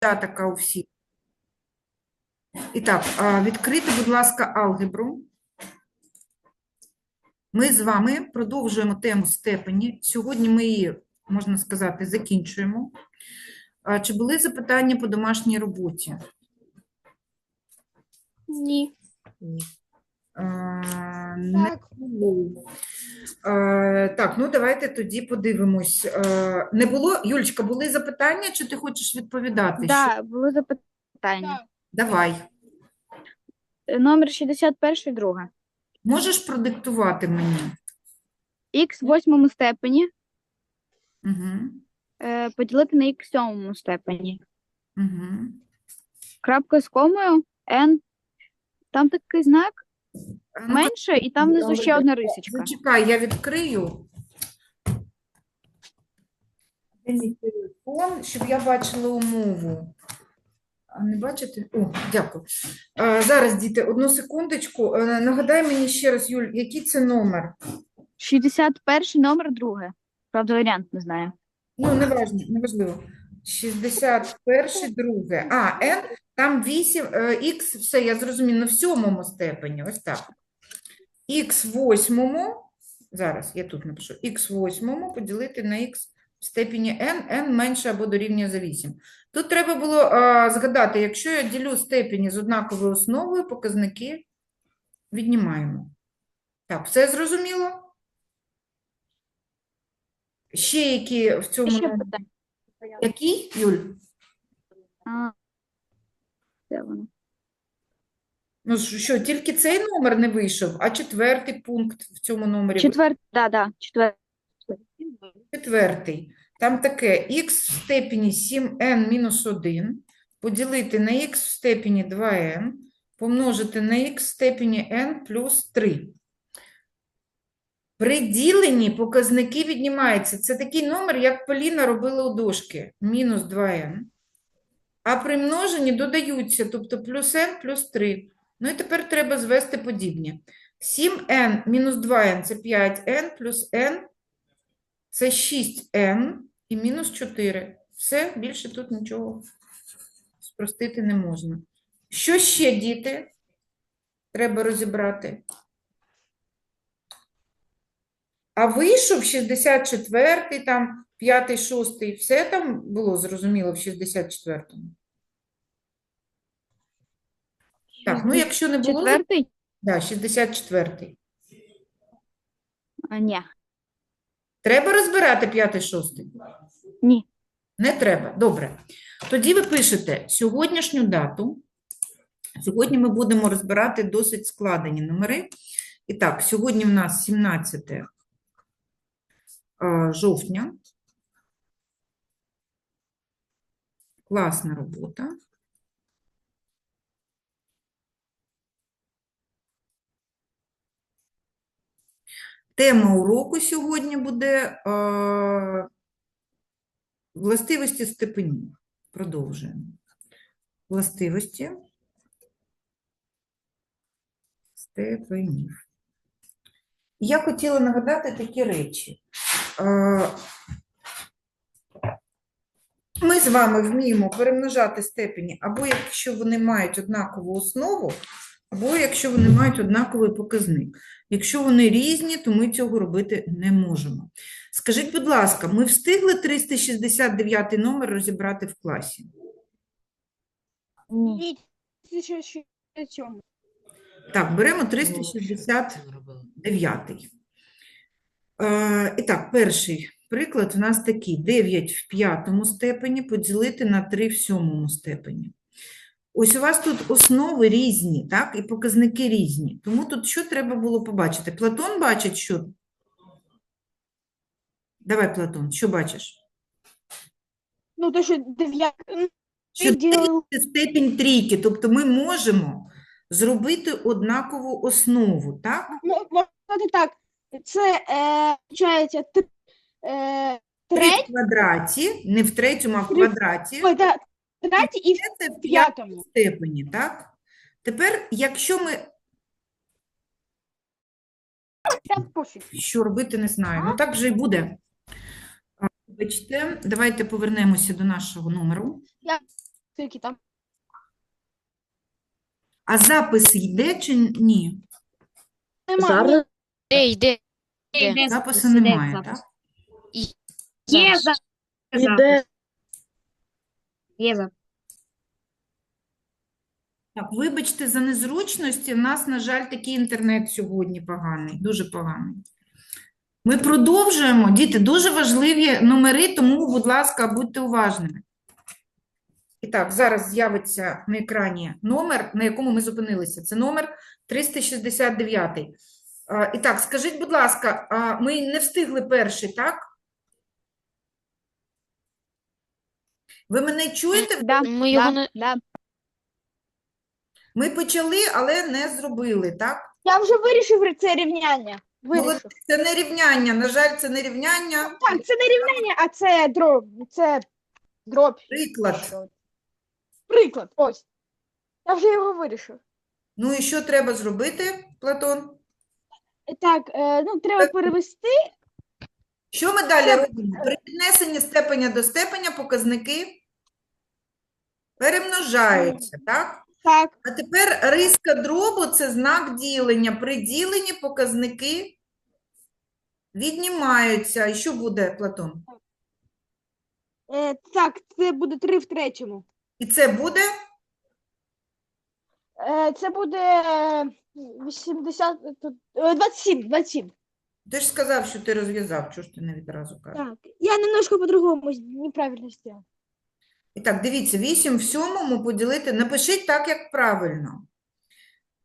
така у всіх. І так, відкрити, будь ласка, алгебру. Ми з вами продовжуємо тему степені. Сьогодні ми її, можна сказати, закінчуємо. Чи були запитання по домашній роботі? Ні. А, Не було. Е, Так, ну давайте тоді подивимось. Е, Не було, Юлечка, були запитання, чи ти хочеш відповідати? Що- Да, було запитання. Давай. Е, Номер 61 друга. Можеш продиктувати мені? Х в восьмому степені Угу. е, поділити на х в сьомому степені. Угу. Крапка з комою, n. Там такий знак менше, і там внизу ще одна рисочка. Зачекай, я відкрию. Де мій телефон, щоб я бачила умову. А не бачите? О, дякую. А, зараз, діти, одну секундочку. Е, Нагадай мені ще раз, Юль, який це номер? 61 номер друге. Правда, варіант не знаю. Ну, неважно, неважливо. 61, друге. А, N, там 8, Х, все, я зрозуміла, в сьомому степені, ось так. Х в восьмому, зараз я тут напишу, Х в восьмому поділити на Х в степені n, n менше або дорівнює за 8. Тут треба було а, згадати, якщо я ділю степені з однаковою основою, показники віднімаємо. Так, все зрозуміло? Ще які в цьому... Ще питання. Який, Юль? А, де воно? Ну що, тільки цей номер не вийшов, а четвертий пункт в цьому номері. Четвертий, да, да, четвертий. Четвертий. Там таке х в степені 7n мінус 1 поділити на х в степені 2n помножити на х в степені n плюс 3. При діленні показники віднімаються. Це такий номер, як Поліна робила у дошки. Мінус 2n. А при множенні додаються, тобто плюс n плюс 3. Ну і тепер треба звести подібні. 7n мінус 2n – це 5n плюс n – це 6n і мінус 4. Все, більше тут нічого спростити не можна. Що ще, діти? Треба розібрати. А вийшов 64-й, там, 5-й, 6-й. Все там було зрозуміло в 64-му? Так, ну якщо не було, Четвертий? да, 64-й. А, ні. Треба розбирати 5-й, 6-й? Ні. Не треба. Добре. Тоді ви пишете сьогоднішню дату. Сьогодні ми будемо розбирати досить складені номери. І так, сьогодні в нас 17 е, жовтня. Класна робота. Тема уроку сьогодні буде е, властивості степенів. Продовжуємо. Властивості степенів. Я хотіла нагадати такі речі. Е, Ми з вами вміємо перемножати степені, або якщо вони мають однакову основу, або якщо вони мають однаковий показник. Якщо вони різні, то ми цього робити не можемо. Скажіть, будь ласка, ми встигли 369 номер розібрати в класі? Ні. Так, беремо 369. Е, І так, перший приклад у нас такий. 9 в п'ятому степені поділити на 3 в сьомому степені. Ось у вас тут основи різні, так, і показники різні. Тому тут що треба було побачити? Платон бачить, що? Давай, Платон, що бачиш? Ну, то, що дев'ят... Що ділимо. це степінь трійки, тобто ми можемо зробити однакову основу, так? Ну, можна сказати так, це, е, виходить, три, е, Три в треть, квадраті, не в третьому, а в Три- квадраті. ой, да, третій і в Це в п'ятому степені, так? Тепер, якщо ми Та пофіг. що робити, не знаю. Ну так вже і буде. А, Вибачте, давайте повернемося до нашого номеру. Скільки там? А запис йде чи ні? Нема. Зараз Де йде? Запису немає, так? Є за- іде Є за- Так, вибачте за незручності. У нас, на жаль, такий інтернет сьогодні поганий, дуже поганий. Ми продовжуємо. Діти, дуже важливі номери, тому, будь ласка, будьте уважними. І так, зараз з'явиться на екрані номер, на якому ми зупинилися. Це номер 369. І так, скажіть, будь ласка, ми не встигли перший, так? Ви мене чуєте? Да, Ми його да, не- да. Ми почали, але не зробили, так? Я вже вирішив це рівняння. Молодець, Вирішив. це не рівняння. На жаль, це не рівняння. Так, це не рівняння, а це дроб. Це дроб. Приклад. Приклад. Ось. Я вже його вирішив. Ну і що треба зробити, Платон? Так, е, ну треба перевести. Що ми далі робимо? При піднесенні степеня до степеня показники перемножаються, так? Так, А тепер риска дробу – це знак ділення. При діленні показники віднімаються. І що буде, Платон? е, так, це буде 3 в третьому. І це буде? Е, це буде е, 80, тут, е, 27, 27. Ти ж сказав, що ти розв'язав, чого ж ти не відразу кажеш? Так, я немножко по-другому неправильно сделал. І так, дивіться, 8 в сьомому поділити, напишіть так, як правильно.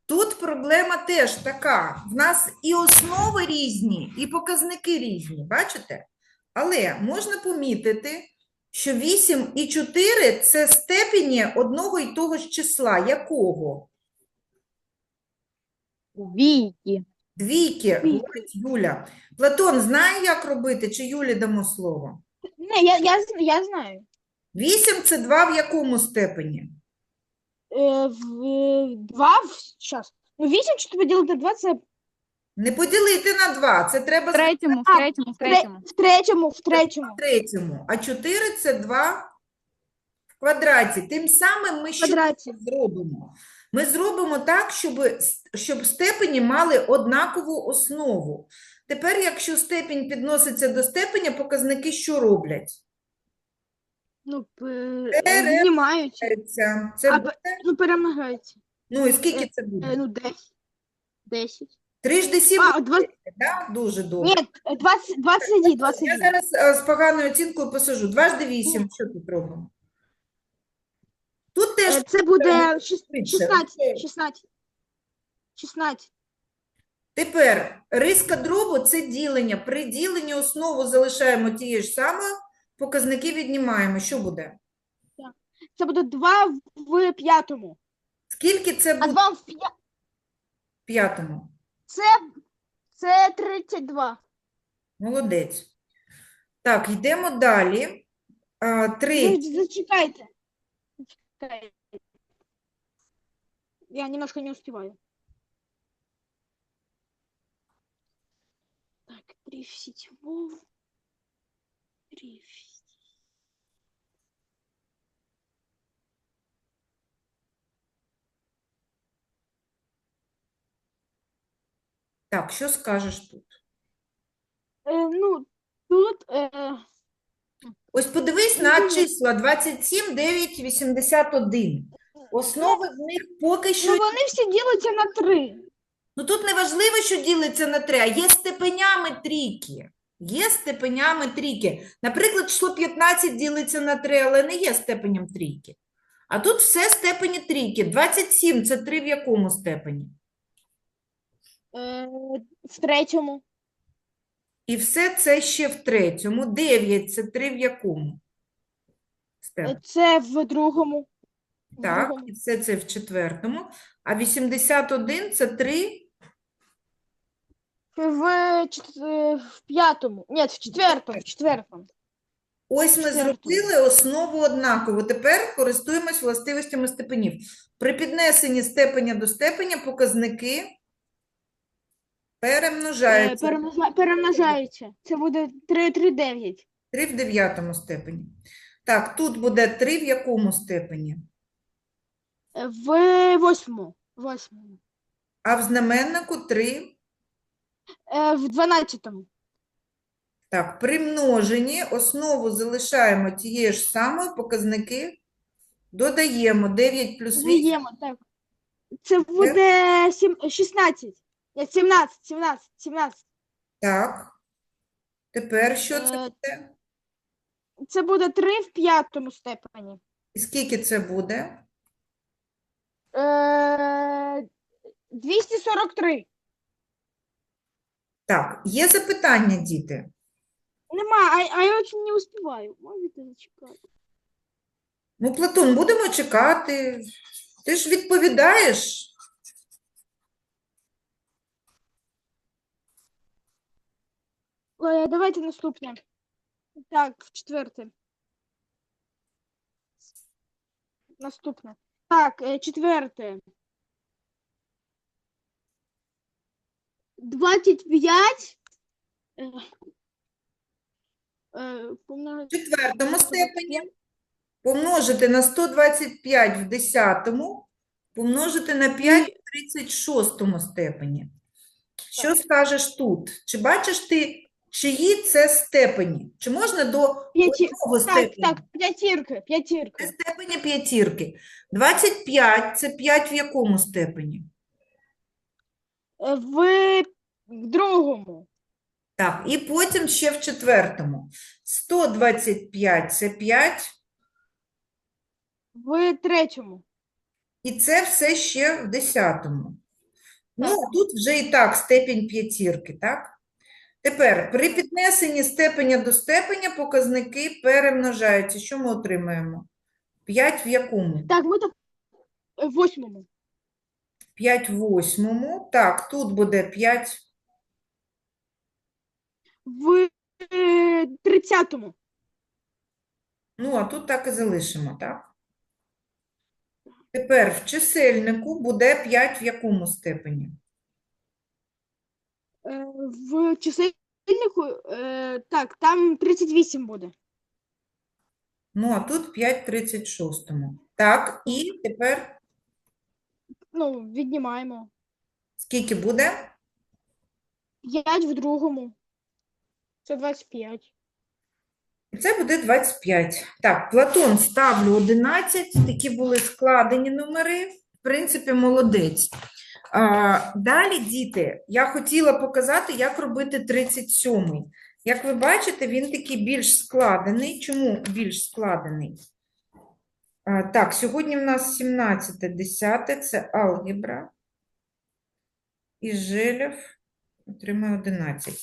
Тут проблема теж така. В нас і основи різні, і показники різні, бачите? Але можна помітити, що 8 і 4 – це степені одного і того ж числа. Якого? Віки. Двійки, говорить Юля. Платон знає, як робити, чи Юлі дамо слово? Не, я, я, я знаю. 8 – це 2 в якому степені? Е, в, 2 в, щас. Ну, 8, що поділити 2, це Не поділити на 2, це треба В третьому, в А, третьому, в третьому. в третьому, в третьому. третьому, а 4 – це 2 в квадраті. Тим самим ми що Квадраті. зробимо? Ми зробимо так, щоб, с- щоб степені мали однакову основу. Тепер, якщо степінь підноситься до степеня, показники що роблять? Ну, пе- Пере- віднімають. Це це А, буде? Ну, перемагаються. Ну і скільки це Е, буде? ну, 10. 10. 3 ж 7, А, 20, да? Дуже добре. ні, 20, 21, Я 21. зараз е, з поганою оцінкою посажу. 2 ж 8, що тут робимо? Тут теж Е, Це буде шіс- швидше. 16, 16. 16. Тепер риска дробу – це ділення. При діленні основу залишаємо тією ж самою, показники віднімаємо. Що буде? Це буде 2 в п'ятому. Скільки це А буде 2 в п'я... в п'ятому? Це, це 32. Молодець. Так, йдемо далі. А, Ну, зачекайте. Зачекайте. Я немножко не успеваю. Так, 3 в сетевом. 3 Так, що скажеш тут? Е, ну, тут е, Ось подивись на числа 27, 9, 81. Основи в них поки що. ну, вони всі ділиться на 3. Ну тут не важливо, що ділиться на три, а є степенями трійки. Є степенями трійки. Наприклад, число 15 ділиться на 3, але не є степенем трійки. А тут все степені трійки. 27 – це 3 в якому степені? Е, в третьому. І все це ще в третьому. 9 – це 3 в якому? Е, Це в другому. Так, і все це в четвертому. А 81 – це 3 В, чет- е, в п'ятому. Ні, в четвертому. В четвертому. Ось ми зробили основу однаково. Тепер користуємось властивостями степенів. При піднесенні степеня до степеня показники Е, перемножаються. перемножа- перемножаються. Це буде 3, 3, 9. 3 в дев'ятому степені. Так, тут буде 3 в якому степені? Е, В восьмому. Восьмому. А в знаменнику 3. Е, В дванадцятому. Так, при множенні основу залишаємо тією ж самою, показники додаємо 9 плюс 8. Додаємо, так. Це буде сім... 16. Ні, 17, 17, 17. Так. Тепер що це Е, буде? Це буде 3 в п'ятому степені. І скільки це буде? Е, 243. Так, є запитання, діти? Нема, а, а я очень не успіваю. Можете зачекати? Ну, Платон, будемо чекати. Ти ж відповідаєш. Давайте наступне. Так, четверте. Наступне. Так, е, четверте. 25. е, е, помножити В четвертому степені помножити на 125 в десятому, помножити на 5 в 36 степені. Що скажеш тут? Чи бачиш ти, чиї це степені? Чи можна до П'яті... одного Так, степені? так, п'ятірка, Це степені п'ятірки. 25 – це 5 в якому степені? Е, В в другому. Так, і потім ще в четвертому. 125 – це 5, В третьому. і це все ще в десятому. Ну, тут вже і так степінь п'ятірки, так? Тепер при піднесенні степеня до степеня показники перемножаються. Що ми отримаємо? 5 в якому? Так, ми так в восьмому. 5 в восьмому. Так, тут буде 5 В е, тридцятому. Ну, а тут так і залишимо, так? Тепер в чисельнику буде 5 в якому степені? Е, В чисельнику, е, так, там 38 буде. Ну, а тут 5 в 36. Так, і тепер Ну, віднімаємо. скільки буде? 5 в другому. Це 25. Це буде 25. Так, Платон ставлю 11. Такі були складені номери. В принципі, молодець. Далі, діти, я хотіла показати, як робити 37-й. Як ви бачите, він такий більш складений. Чому більш складений? Так, сьогодні в нас 17, 10, це алгебра. І Желєв отримає 11.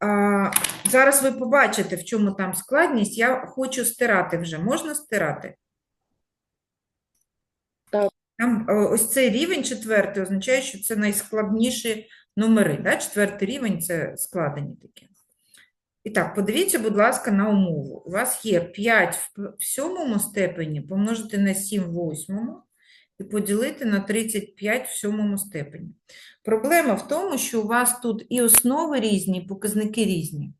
А, зараз ви побачите, в чому там складність. Я хочу стирати вже. Можна стирати? Там е, ось цей рівень четвертий означає, що це найскладніші номери. Да? Четвертий рівень це складені такі. І так, подивіться, будь ласка, на умову. У вас є 5 в сьомому степені помножити на 7 в восьмому і поділити на 35 в сьомому степені. Проблема в тому, що у вас тут і основи різні, і показники різні.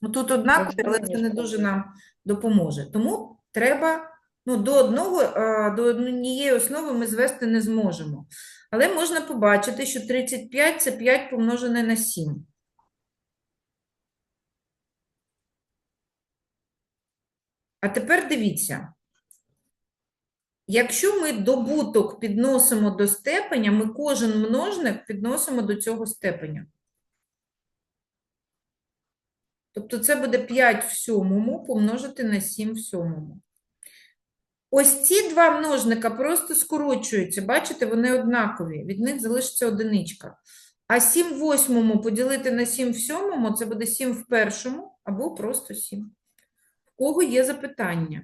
Ну, тут однакові, але це не дуже нам допоможе. Тому треба, ну, до одного, е, до однієї основи ми звести не зможемо. Але можна побачити, що 35 – це 5 помножене на 7. А тепер дивіться. Якщо ми добуток підносимо до степеня, ми кожен множник підносимо до цього степеня. Тобто це буде 5 в сьомому помножити на 7 в сьомому. Ось ці два множника просто скорочуються. Бачите, вони однакові. Від них залишиться одиничка. А 7 в восьмому поділити на 7 в сьомому – це буде 7 в першому або просто 7. В кого є запитання?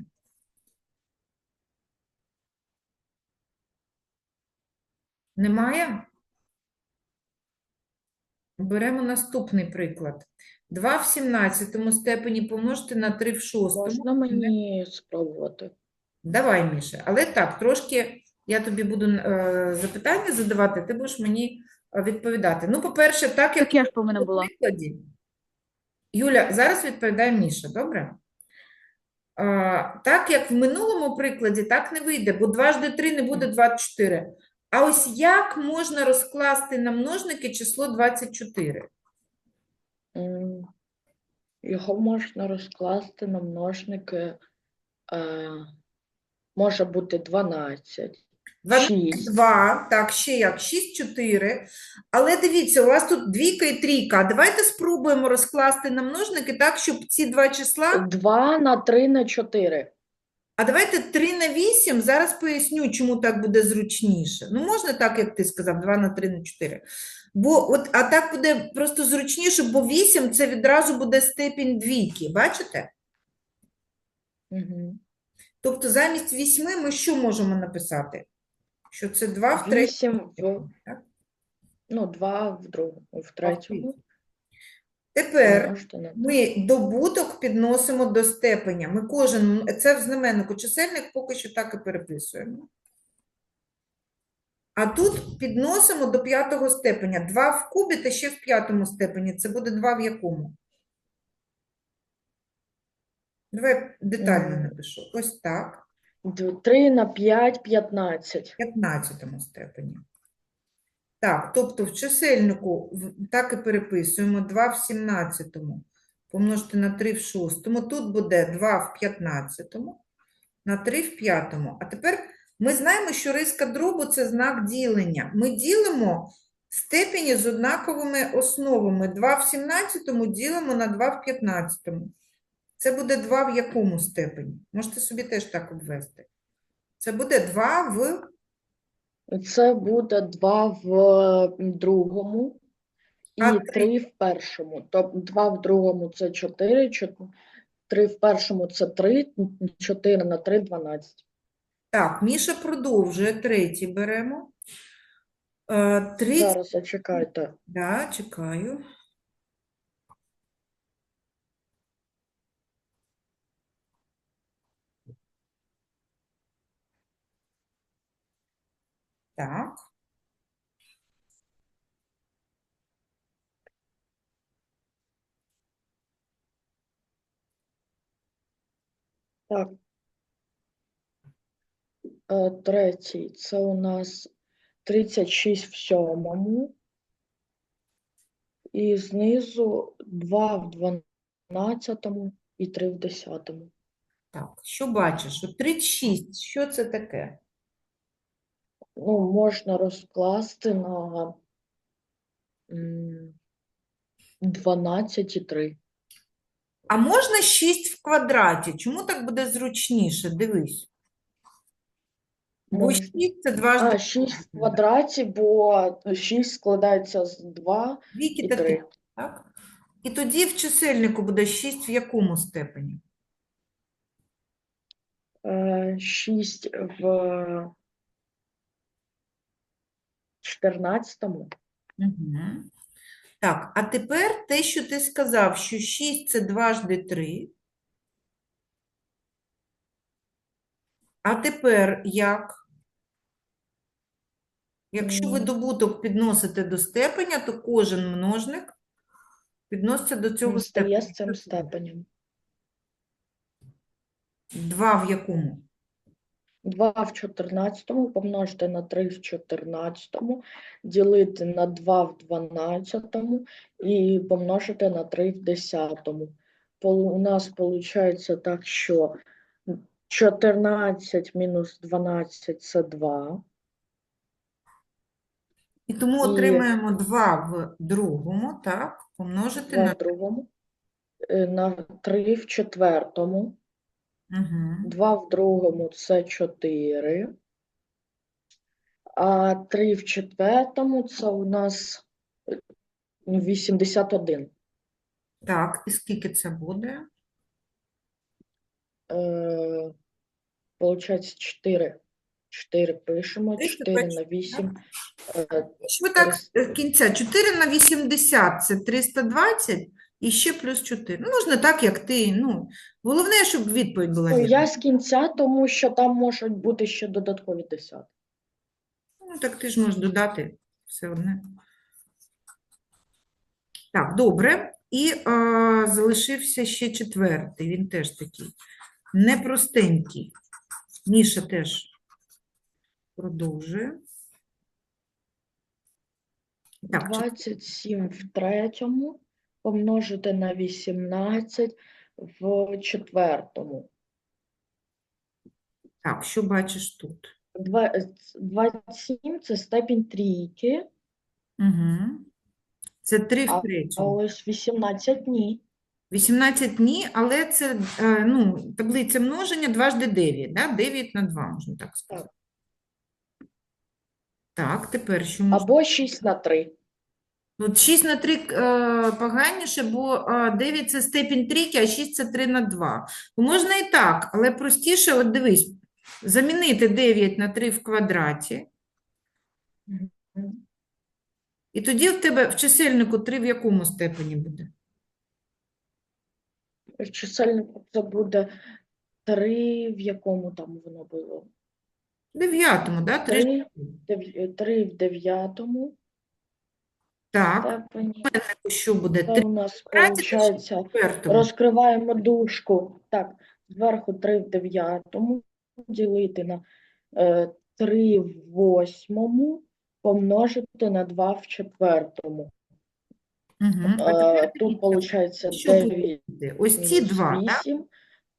Немає? Беремо наступний приклад. 2 в 17 степені помножити на 3 в 6. Можна мені спробувати? Давай, Міша. Але так, трошки я тобі буду е, запитання задавати, ти будеш мені е, відповідати. Ну, по-перше, так як Таке ж повинно на було. прикладі. Юля, зараз відповідає Міша, добре? А, так як в минулому прикладі, так не вийде, бо 2 жди 3 не буде 24. А ось як можна розкласти на множники число 24? Його можна розкласти на множники. Е, може бути 12, 6. 2, так, ще як, 6, 4. Але дивіться, у вас тут двійка і трійка. Давайте спробуємо розкласти на множники так, щоб ці два числа 2 на 3 на 4. А давайте 3 на 8. Зараз поясню, чому так буде зручніше. Ну, можна так, як ти сказав, 2 на 3 на 4. Бо от, а так буде просто зручніше, бо 8 це відразу буде степінь двійки. Бачите? Угу. Тобто замість 8 ми що можемо написати? Що це 2 в третьому. 8 в, так? ну, 2 в другому, в третьому. Тепер ми добуток підносимо до степеня. Ми кожен, це в знаменнику чисельник поки що так і переписуємо. А тут підносимо до п'ятого степеня. 2 в кубі та ще в п'ятому степені. Це буде 2 в якому? Давай детально Мгм. напишу. Ось так. 3 на 5 15. В 15 степені. Так, тобто в чисельнику в- так і переписуємо 2 в 17 помножити на 3 в 6. Тут буде 2 в 15 на 3 в 5. А тепер ми знаємо, що риска дробу – це знак ділення. Ми ділимо степені з однаковими основами. 2 в 17 ділимо на 2 в 15. Це буде 2 в якому степені? Можете собі теж так обвести. Це буде 2 в Це буде 2 в другому і А 3 в першому. Тобто 2 в другому це 4, 3 в першому це 3, 4 на 3 – 12. Так, Міша продовжує, третій беремо. Е, Тридцять, Зараз зачекайте. да, чекаю. Так, Так. Е, Третій, це у нас 36 в сьомому. І знизу 2 в 12 і 3 в 10. так, що бачиш? От 36, що це таке? Ну, можна розкласти на м, 12 і 3. А можна 6 в квадраті? Чому так буде зручніше? Дивись. Бо 6 – це дважди А, 6 в квадраті, бо 6 складається з 2 двійки і та 3. три. Так? І тоді в чисельнику буде 6 в якому степені? 6 в 14. Угу. Так, а тепер те, що ти сказав, що 6 – це дважди 3. А тепер як? Якщо ви добуток підносите до степеня, то кожен множник підноситься до цього степеня. з цим степенем. 2 в якому? 2 в 14 помножити на 3 в 14, ділити на 2 в 12 і помножити на 3 в 10. У нас виходить так, що 14 мінус 12 – це 2. І тому отримаємо 2 в другому, так? Помножити 2 на... другому, е, на 3 в четвертому. Угу. 2 в другому це 4. А 3 в четвертому це у нас е, 81. Так, і скільки це буде? Е, Получається 4. 4 пишемо, Трішки 4 на 8. Е, Що так з кінця? 4 на 80 – це 320, і ще плюс 4. Ну, можна так, як ти. Ну, головне, щоб відповідь була Ну, вірна. я з кінця, тому що там можуть бути ще додаткові десятки. Ну, так ти ж можеш додати все одне. Так, добре. І а, залишився ще четвертий. Він теж такий непростенький. Міша теж продовжує. Так, чи- 27 в третьому помножити на 18 в четвертому. так, що бачиш тут? Два- е, 27 це степінь трійки, Угу. Це 3 в а третьому. ось 18 ні. 18 ні, але це е, ну, таблиця множення дважди 9, да? 9 на 2, можна так сказати. Так, тепер що можна? Або 6 на 3. Ну, 6 на 3 е, поганіше, бо е, 9 – це степінь трійки, а 6 – це 3 на 2. Ну, Можна і так, але простіше, от дивись, замінити 9 на 3 в квадраті, і тоді в тебе в чисельнику 3 в якому степені буде? В чисельнику це буде 3, в якому там воно було? В дев'ятому, да? 3. 3, 3 в дев'ятому Так, степені. що буде? Це 3 у нас виходить, четвертому? розкриваємо дужку. Так, зверху 3 в дев'ятому ділити на е, 3 в восьмому помножити на 2 в четвертому. Угу. Е, тут виходить що тут 9 буде? Ось ці два, так? 8.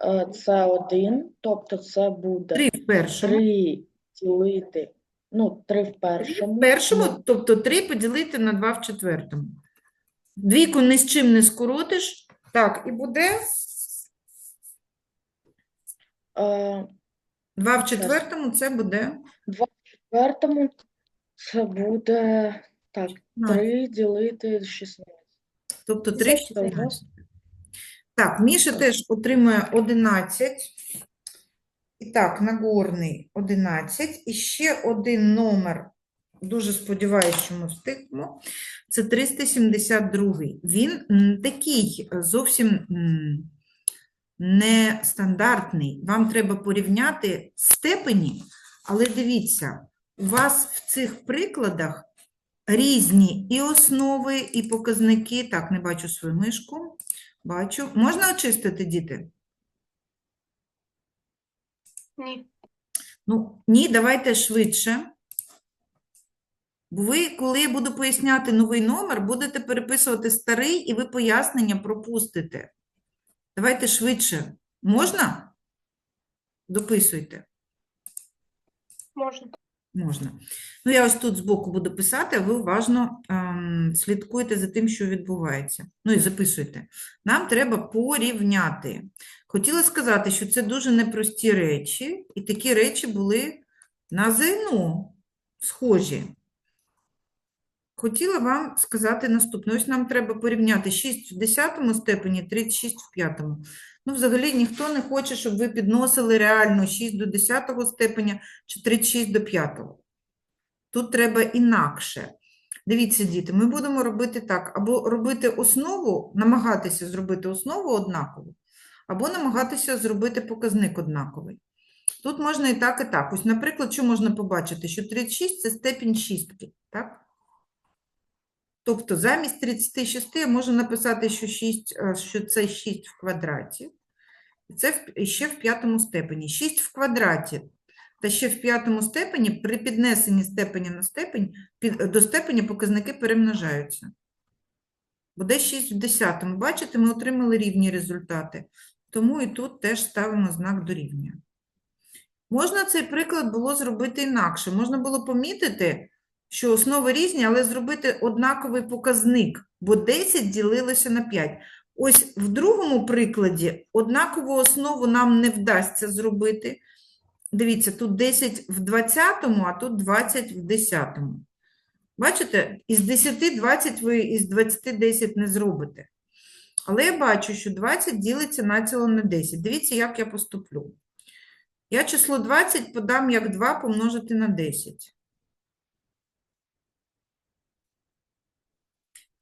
Е, це 1, тобто це буде 3 в першому. 3 ділити, ну, 3 в першому. в першому, ну, тобто 3 поділити на 2 в четвертому. Двійку ні з чим не скоротиш. Так, і буде е, 2 в четвертому, це буде 2 в четвертому це буде так, 3 ділити 16. тобто 3 в Це у 16. Так, Міша теж отримує 11. І так, Нагорний 11. І ще один номер, дуже сподіваюся, що ми встигнемо. Це 372. Він такий е, зовсім нестандартний. Вам треба порівняти степені, але дивіться, у вас в цих прикладах різні і основи, і показники. Так, не бачу свою мишку. Бачу. Можна очистити, діти? Ні. Ну, ні, давайте швидше. Ви, коли я буду поясняти новий номер, будете переписувати старий, і ви пояснення пропустите. Давайте швидше. Можна? Дописуйте. Можна. Можна. Ну, я ось тут збоку буду писати, а ви уважно ем, слідкуйте за тим, що відбувається. Ну і записуйте. Нам треба порівняти. Хотіла сказати, що це дуже непрості речі, і такі речі були на ЗНО схожі. Хотіла вам сказати наступне. Ось нам треба порівняти 6 в 10 степені, 36 в 5. Ну, взагалі, ніхто не хоче, щоб ви підносили реально 6 до 10 степеня чи 36 до 5. Тут треба інакше. Дивіться, діти, ми будемо робити так, або робити основу, намагатися зробити основу однакову, або намагатися зробити показник однаковий. Тут можна і так, і так. Ось, наприклад, що можна побачити? Що 36 – це степінь шістки, так? Тобто замість 36 я можу написати, що, 6, е, що це 6 в квадраті. Це ще в п'ятому степені. 6 в квадраті та ще в п'ятому степені при піднесенні степеня на степень, до степеня показники перемножаються. Буде 6 в десятому. Бачите, ми отримали рівні результати. Тому і тут теж ставимо знак дорівнює. Можна цей приклад було зробити інакше. Можна було помітити, що основи різні, але зробити однаковий показник, бо 10 ділилося на 5. Ось в другому прикладі однакову основу нам не вдасться зробити. Дивіться, тут 10 в 20, а тут 20 в 10. Бачите, із 10 20 ви із 20 10 не зробите. Але я бачу, що 20 ділиться націло на 10. Дивіться, як я поступлю. Я число 20 подам як 2 помножити на 10.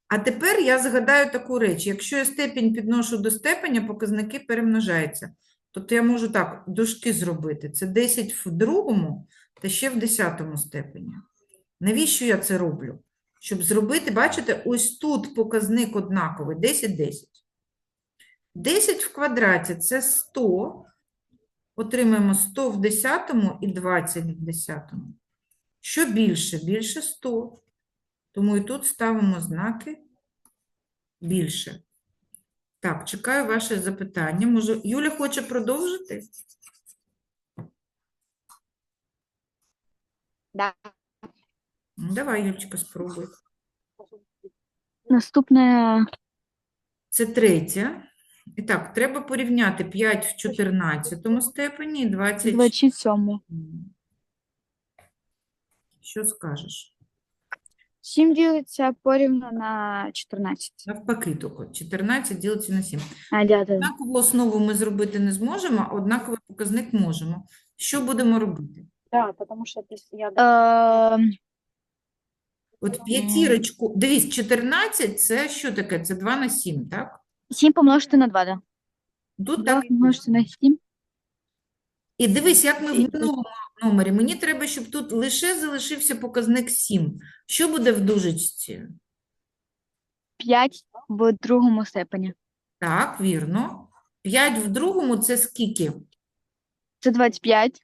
А тепер я згадаю таку реч. Якщо я степінь підношу до степеня, показники перемножаються. Тобто я можу так дужки зробити. Це 10 в другому та ще в десятому степені. Навіщо я це роблю? Щоб зробити, бачите, ось тут показник однаковий 10, 10. 10 в квадраті це 100, Отримаємо 100 в 10 і 20 в 10. Що більше? Більше 100. Тому і тут ставимо знаки більше. Так, чекаю ваше запитання. Може, Юля хоче продовжити? Да. Ну, Давай, Юлечка, спробуй. Наступне Це третє. І так, треба порівняти 5 в 14 степені і 20. 27. Що скажеш? 7 ділиться порівну на 14. Навпаки, тільки 14 ділиться на 7. А, да, да. Однакову основу ми зробити не зможемо, а однаковий показник можемо. Що будемо робити? Да, потому что ты- я Е, От п'ятірочку, дивись, 14 це що таке? Це 2 на 7, так? 7 помножити на 2, да. Тут 2 так і помножити на 7. І дивись, як ми в минулому номері. Мені треба, щоб тут лише залишився показник 7. Що буде в дужечці? 5 в другому степені. Так, вірно. 5 в другому це скільки? Це 25.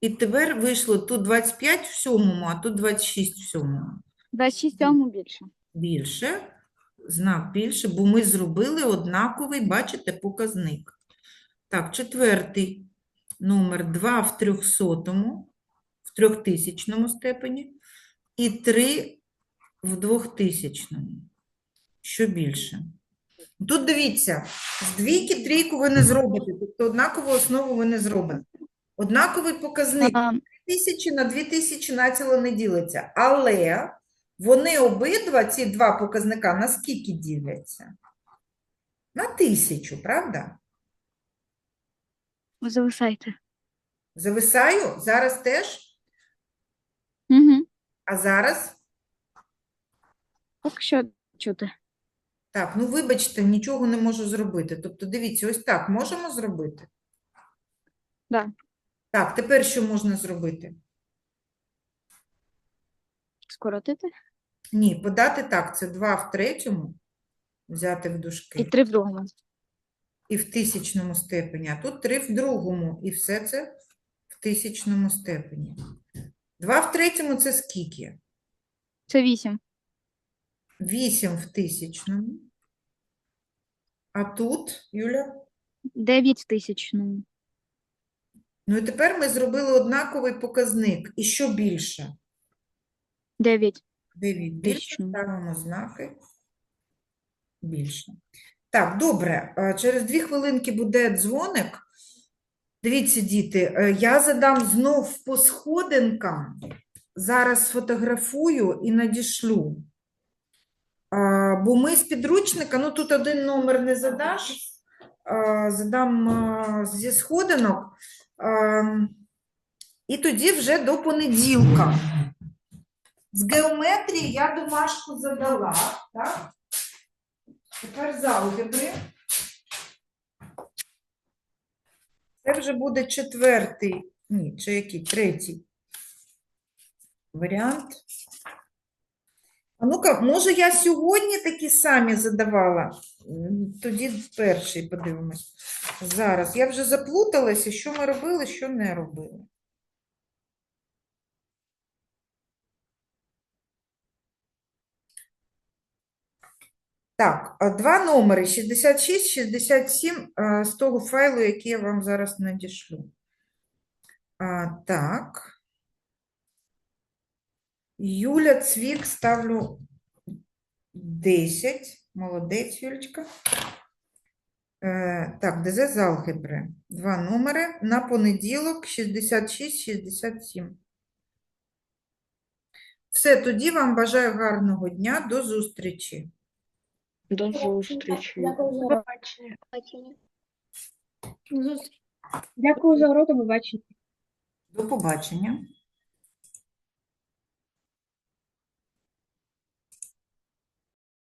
І тепер вийшло тут 25 в сьомому, а тут 26 в сьомому. 26 сьому більше. Більше, знак більше, бо ми зробили однаковий, бачите, показник. Так, четвертий номер 2 в трьохсотому, в трьохтисячному степені і 3 в двохтисячному. Що більше? Тут дивіться, з двійки трійку ви не зробите, тобто однакову основу ви не зробите. Однаковий показник А, тисячі на дві тисячі націло не ділиться. Але вони обидва, ці два показника, на скільки діляться? На тисячу, правда? Зависайте. Зависаю? Зараз теж? Угу. А зараз? Поки що чути. Так, ну вибачте, нічого не можу зробити. Тобто, дивіться, ось так можемо зробити? Да. Так, тепер що можна зробити? Скоротити. Ні, подати так, це 2 в третьому, взяти в дужки. І 3 в другому. І в тисячному степені, а тут 3 в другому, і все це в тисячному степені. 2 в третьому це скільки? Це 8. 8 в тисячному. А тут, Юля? 9 в тисячному. Ну і тепер ми зробили однаковий показник. І що більше? 9. 9 більше, Тисячному. ставимо знаки більше. Так, добре. е, Через дві хвилинки буде дзвоник. Дивіться, діти, е, я задам знов по сходинкам. Зараз сфотографую і надішлю. А, Бо ми з підручника, ну тут один номер не задаш, задам зі сходинок. А, І тоді вже до понеділка. З геометрії я домашку задала, так? Тепер з алгебри. Це вже буде четвертий, ні, чи який, третій варіант. А ну-ка, може я сьогодні такі самі задавала? Тоді перший подивимось. Зараз. Я вже заплуталася, що ми робили, що не робили. Так, два номери 66, 67 з того файлу, який я вам зараз надішлю. Так. Юля Цвік ставлю 10. Молодець, Юлечка. Е, так, ДЗ з алгебри. Два номери. На понеділок 66, 67. Все, тоді вам бажаю гарного дня. До зустрічі. До зустрічі. Дякую за урок, до побачення. До побачення.